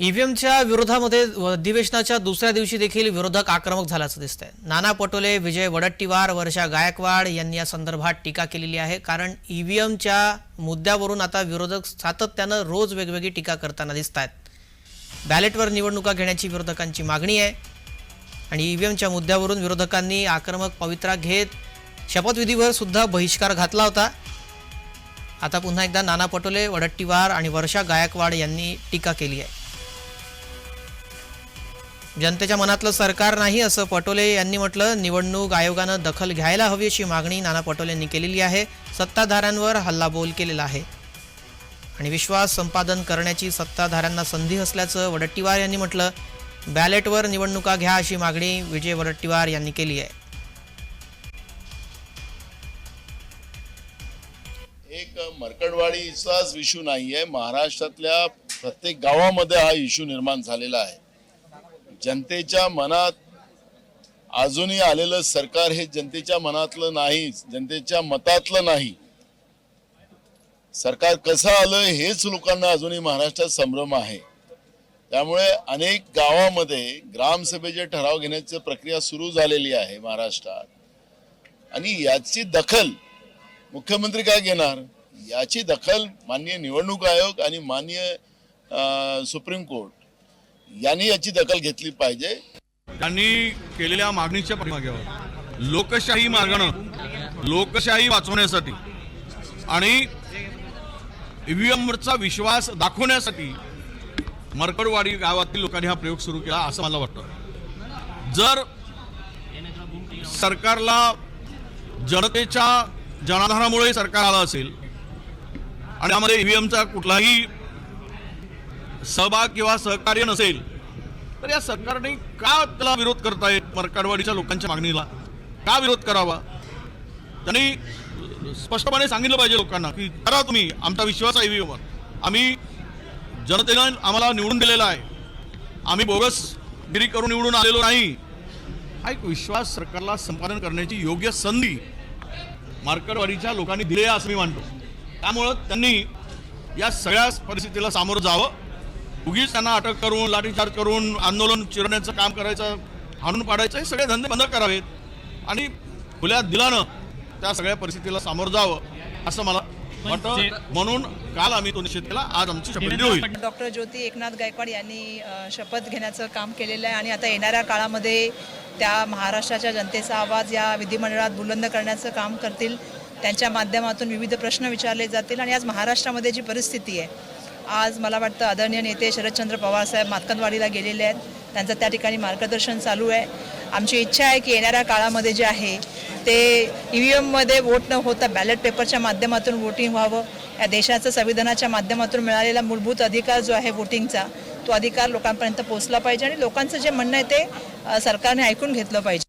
ईव्हीएमच्या विरोधामध्ये अधिवेशनाच्या दुसऱ्या दिवशी देखील विरोधक आक्रमक झाल्याचं दिसतंय. नाना पटोले विजय वडट्टीवार वर्षा गायकवाड यांनी या संदर्भात टीका केलेली आहे. कारण ईव्हीएमच्या मुद्द्यावरून आता विरोधक सातत्यानं रोज वेगवेगळी टीका करताना दिसत आहेत बॅलेटवर निवडणुका घेण्याची विरोधकांची मागणी आहे. आणि ईव्हीएमच्या मुद्द्यावरून विरोधकांनी आक्रमक पवित्रा घेत शपथविधीवर सुद्धा बहिष्कार घातला होता. आता पुन्हा एकदा नाना पटोले वडट्टीवार आणि वर्षा गायकवाड यांनी टीका केली आहे. जनतेच्या मनातलं सरकार नाही असं पटोले यांनी म्हटलं. निवडणूक आयोगानं दखल घ्यायला हवी अशी मागणी नाना पटोलेंनी केलेली आहे. सत्ताधाऱ्यांवर हल्लाबोल केलेला आहे. आणि विश्वास संपादन करण्याची सत्ताधाऱ्यांना संधी असल्याचं वडट्टीवार यांनी म्हटलं. बॅलेटवर निवडणुका घ्या अशी मागणी विजय वडट्टीवार यांनी केली आहे. एक मरकडवाडीचाच इश्यू नाही आहे महाराष्ट्रातल्या प्रत्येक गावामध्ये हा इश्यू निर्माण झालेला आहे. जनतेच्या मनात अजूनही आलेलं सरकार हे जनतेच्या मनातलं नाही जनतेच्या मतातलं नाही. सरकार कसं आलं हेच लोकांना अजूनही महाराष्ट्रात संभ्रम आहे. त्यामुळे अनेक गावामध्ये ग्रामसभेचे ठराव घेण्याची प्रक्रिया सुरू झालेली आहे महाराष्ट्रात. आणि याची दखल मुख्यमंत्री काय घेणार? याची दखल माननीय निवडणूक आयोग आणि माननीय सुप्रीम कोर्ट यांनी याची दखल घेतली पाहिजे. त्यांनी केलेल्या मागणीच्या पाठीमाग्यावर लोकशाही मागणं लोकशाही वाचवण्यासाठी आणि ईव्हीएमवरचा विश्वास दाखवण्यासाठी मरकडवाडी गावातील लोकांनी हा प्रयोग सुरू केला असं मला वाटतं. जर सरकारला जनतेच्या जनाधारामुळे सरकार आलं असेल आणि त्यामध्ये ईव्हीएमचा कुठलाही सहभाग किंवा सहकार्य नसेल तर या सरकारने का त्याला विरोध करतायत मरकाडवाडीच्या लोकांच्या मागणीला? का विरोध करावा? त्यांनी स्पष्टपणे सांगितलं पाहिजे लोकांना की करा तुम्ही आमचा विश्वास आहे ईव्हीएमवर आम्ही जनतेनं आम्हाला निवडून दिलेला आहे. आम्ही बोगस गिरी करून निवडून आलेलो नाही. हा एक विश्वास सरकारला संपादन करण्याची योग्य संधी मार्कडवाडीच्या लोकांनी दिली आहे असं मी मानतो. त्यामुळं त्यांनी या सगळ्या परिस्थितीला सामोरं जावं. उगीच त्यांना अटक करून लाठीचार्ज करून आंदोलन चिरण्याचं काम करायचं हाणून पाडायचं हे सगळे धंदे बंद करावेत. आणि खुल्या दिलानं त्या सगळ्या परिस्थितीला सामोरं जावं असं मला वाटतं. म्हणून काल आम्ही तो निषेध केला. आज आमची होईल डॉक्टर ज्योती एकनाथ गायकवाड यांनी शपथ घेण्याचं काम केलेलं आहे. आणि आता येणाऱ्या काळामध्ये त्या महाराष्ट्राच्या जनतेचा आवाज या विधिमंडळात बुलंद करण्याचं काम करतील. त्यांच्या माध्यमातून विविध प्रश्न विचारले जातील. आणि आज महाराष्ट्रामध्ये जी परिस्थिती आहे आज मला वाटतं आदरणीय नेते शरदचंद्र पवारसाहेब मातकनवाडीला गेलेले आहेत. त्यांचं त्या ठिकाणी मार्गदर्शन चालू आहे. आमची इच्छा आहे की येणाऱ्या काळामध्ये जे आहे ते ई व्ही एममध्ये वोट न होता बॅलेट पेपरच्या माध्यमातून वोटिंग व्हावं. या देशाचं संविधानाच्या माध्यमातून मिळालेला मूलभूत अधिकार जो आहे वोटिंगचा तो अधिकार लोकांपर्यंत पोहोचला पाहिजे आणि लोकांचं जे म्हणणं आहे ते सरकारने ऐकून घेतलं पाहिजे.